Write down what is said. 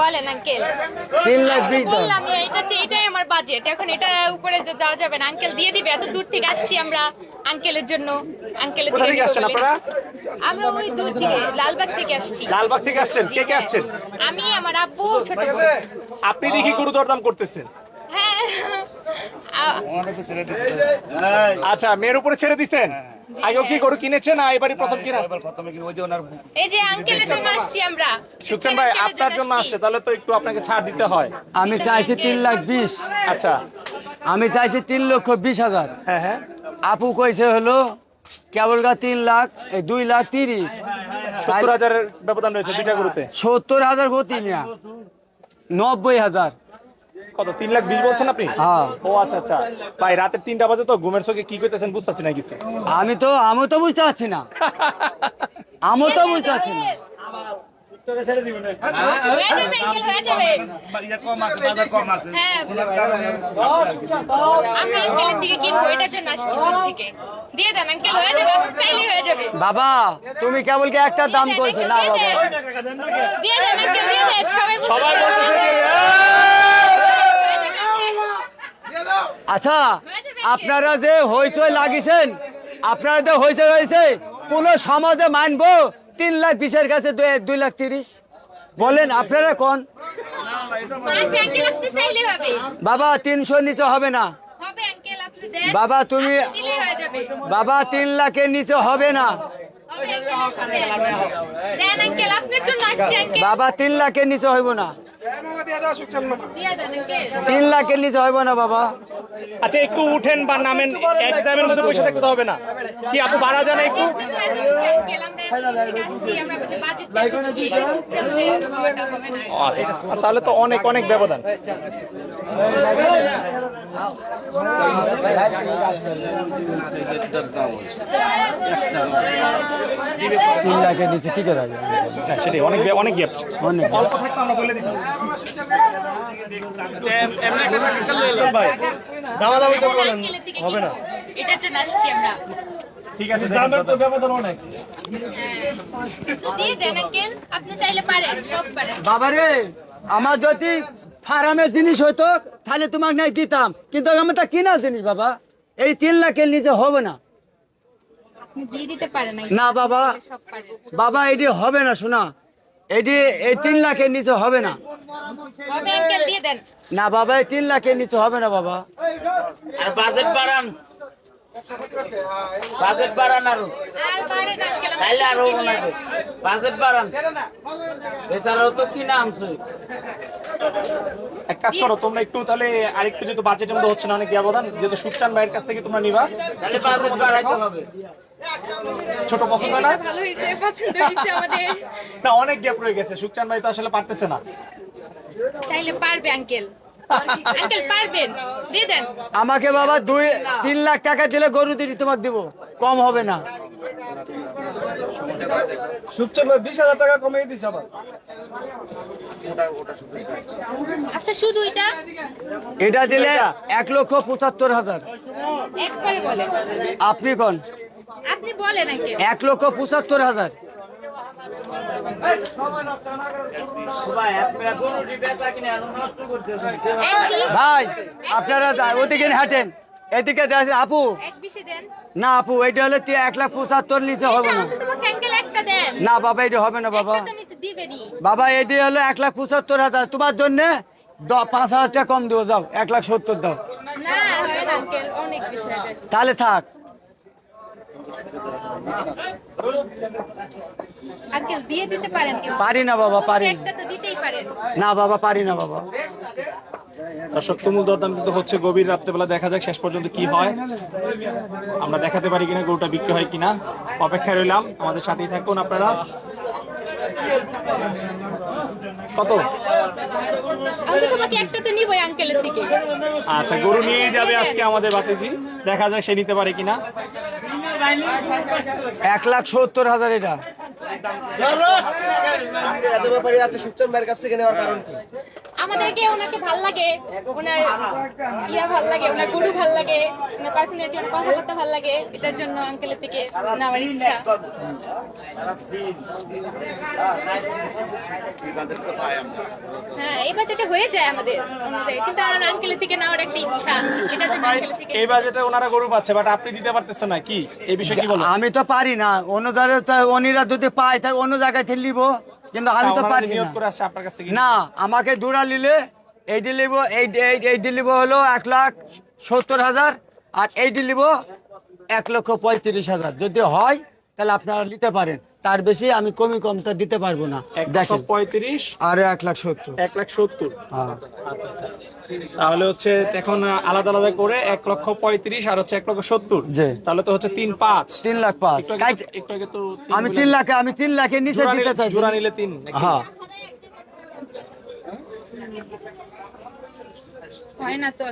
বলেন আঙ্কেল। তিন লাখ বিশ বললাম এটা এটাই আমার বাজেট এখন এটা উপরে যাওয়া যাবে না আঙ্কেল দিয়ে দিবে এত দূর থেকে আসছি আমরা আঙ্কেলের জন্য আঙ্কেলের থেকে আসছেন। আপনারা? আমরা ওই দূর থেকে লালবাগ থেকে আসছি। লালবাগ থেকে আসছেন? কে কে আসছেন? আমি আমার আব্বু ছোট আপনি দেখি গুরু দরদাম করতেছেন। আচ্ছা মেয়ের উপরে ছেড়ে দিছেন? আগেও কি গরু কিনেছে না এবারই প্রথম কিনা এই যে আঙ্কেলের জন্য আসছি আমরা। সুখচান ভাই আপনার জন্য আসছে। তাহলে তো একটু আপনাকে ছাড় দিতে হয়। আমি চাইছি তিন লাখ বিশ। আচ্ছা। আমি চাইছি তিন লক্ষ বিশ হাজার। হ্যাঁ হ্যাঁ। আপু কইছে হলো কেবল গা তিন লাখ এই দুই লাখ তিরিশ। সত্তর হাজারের ব্যবধান রয়েছে দুইটা গরুতে। সত্তর হাজার গতি মিয়া। নব্বই হাজার। কত তিন লাখ বিশ বলছেন আপনি? হ্যাঁ। ও আচ্ছা আচ্ছা। ভাই রাতে তিনটা বাজে তো ঘুমের চোখে কি করতেছেন বুঝতেছি না কিছু। আমি তো আমি তো বুঝতে পারছি না। আমি তো বুঝতে পারছি না। হয়ে হয়ে হ্যাঁ হয়ে হয়ে বাবা তুমি কেবল কি একটা দাম কইছো না বাবা। দিয়ে দেন আঙ্কেল দিয়ে দেন সবাই বলতেছে- সবাই বলতেছে যে, হয়ে যাবে, uncle। আচ্ছা আপনারা যে হইচই লাগিয়েছেন আপনারা যে হইচই হয়েছে কোন সমাজে মানবো তিন লাখ বিশের কাছে দুই- লাখ তিরিশ? বলেন আপনারা কোন? বাবা তিনশো নিচে হবে না। বাবা, তুমি- বাবা তিন লাখের নিচে হবে না। বাবা তিন লাখের নিচে হইব না। তিন লাখের নিচে হইব না বাবা। আচ্ছা একটু উঠেন বা নামেন। এক দামের মধ্যে পয়সা থাকতে হবে না। কি আপু ভাড়া জানে একটু? আচ্ছা তাহলে তো অনেক অনেক ব্যবধান। তিন লাখের নিচে কি করা হ্যাঁ সেটাই অনেক অনেক গ্যাপ অনেক হবে না এটার জন্য আসছি আমরা ঠিক আছে দামের তো ব্যবধান অনেক। দিয়ে দেন আঙ্কেল আপনি চাইলে পারেন সব পারেন। বাবা রে আমার যদি ফার্মের জিনিস হইতো তাহলে তোমাকে নাই দিতাম। কিন্তু আমি তা কিনা জিনিস বাবা। এই তিন লাখের নিচে হবে না। না বাবা। বাবা এটি হবে না শোনা। এটি এই তিন লাখের নিচে হবে না। হবে আঙ্কেল দিয়ে দেন। না বাবা এই তিন লাখের নিচে হবে না বাবা। আর বাজেট বাড়ান। বাজেট বাড়ান আরও। আর তাইলে আরও বানাবে বাজেট বাড়ান। এছাড়াও তো কিনা আনছে। এক কাজ করো তোমরা একটু তাহলে আরেকটু যেহেতু বাজেটের মধ্যে হচ্ছে না অনেক ব্যবধান যেহেতু সুকচান ভাইয়ের কাছ থেকে তোমরা নিবা। তাহলে ছোট বাজেট বাড়াইতে হবে। ছোট পছন্দ না? ভালো হয়েছে পছন্দ হয়েছে আমাদের। না অনেক গ্যাপ রয়ে গেছে সুকচান ভাই তো আসলে পারতেছে না। চাইলে পারবে আঙ্কেল আঙ্কেল পারবেন? দিয়ে দেন। আমাকে বাবা দুই তিন লাখ টাকা দিলে গরু দিদি তোমাকে দিব। কম হবে না। বিশ হাজার টাকা কমিয়ে আবার। আচ্ছা শুধু এটা? এটা দিলে এক লক্ষ পঁচাত্তর হাজার। একবারে বলেন। আপনি কোন? আপনি বলেন এক লক্ষ পঁচাত্তর হাজার। ভাই আপনারা ওদিকে হাঁটেন। এদিকে যাচ্ছেন আপু। না আপু এটা হলে এক লাখ পঁচাত্তর নিচে হবে না। না বাবা এটা হবে না বাবা। বাবা এটি হলো এক লাখ পঁচাত্তর হাজার। তোমার জন্য পাঁচ হাজার টাকা কম দেবো যাও। এক লাখ সত্তর দাও। তাহলে থাক। আঙ্কেল দিয়ে দিতে পারেন পারি না বাবা পারি না। একটা তো দিতেই পারেন। না বাবা পারি না বাবা। দর্শক তুমুল দরদাম কিন্তু হচ্ছে গভীর রাত্রেবেলা। দেখা যাক শেষ পর্যন্ত কি হয়। আমরা দেখাতে পারি কিনা গরুটা বিক্রি হয় কিনা। অপেক্ষায় রইলাম। আমাদের সাথেই থাকুন আপনারা। কত? আমি তোমাকে একটা তো নিবই আঙ্কেলের থেকে। আচ্ছা গরু নিয়ে যাবে আজকে আমাদের বাতিজি। দেখা যাক সে নিতে পারে কিনা। এক লাখ সত্তর হাজার এটা। এত ব্যাপারই আছে সুচন ভাইয়ের কাছ থেকে নেওয়ার কারণ কি? আমাদেরকে ওনাকে ভালো লাগে ওনার ইয়া ভালো লাগে ওনার গরু ভালো লাগে ওনার পার্সোনালিটি ওনার কথাবার্তা ভালো লাগে এটার জন্য আঙ্কেলের থেকে নেওয়ার ইচ্ছা। হ্যাঁ এই বাজেটে হয়ে যায় আমাদের অনুযায়ী কিন্তু আমার আঙ্কেলের থেকে নেওয়ার একটা ইচ্ছা এটার জন্য ভাই, আঙ্কেলের থেকে এই বাজেটে ওনারা গরু পাচ্ছে বাট আপনি দিতে পারতেছেন না কি? এই বিষয়ে কি বলব আমি তো পারি না অন্য জায়গায় তো অন্যরা যদি পায় তাই অন্য জায়গায় থেকে নিব। কিন্তু আমি তো পারি না। করে আসছে আপনার কাছ থেকে। না আমাকে দুরা নিলে এই ডিলিব এই এই- ডিলিব হলো এক লাখ সত্তর হাজার আর এই ডিলিব এক লক্ষ পঁয়ত্রিশ হাজার। যদি হয় তাহলে আপনারা নিতে পারেন। তার বেশি আমি কমি কমটা দিতে পারব না। দেখেন। পঁয়ত্রিশ আর এক লাখ সত্তর। এক লাখ সত্তর। হ্যাঁ। আচ্ছা আচ্ছা। তাহলে হচ্ছে এখন আলাদা আলাদা করে এক লক্ষ পঁয়ত্রিশ আর হচ্ছে এক লক্ষ সত্তর। তাহলে তো হচ্ছে তিন পাঁচ। তিন লাখ পাঁচ। একটু আগে তো- আমি তিন লাখে আমি তিন লাখের নিচে দিতে চাই জোড়া নিলে তিন হ্যাঁ। হয় না তো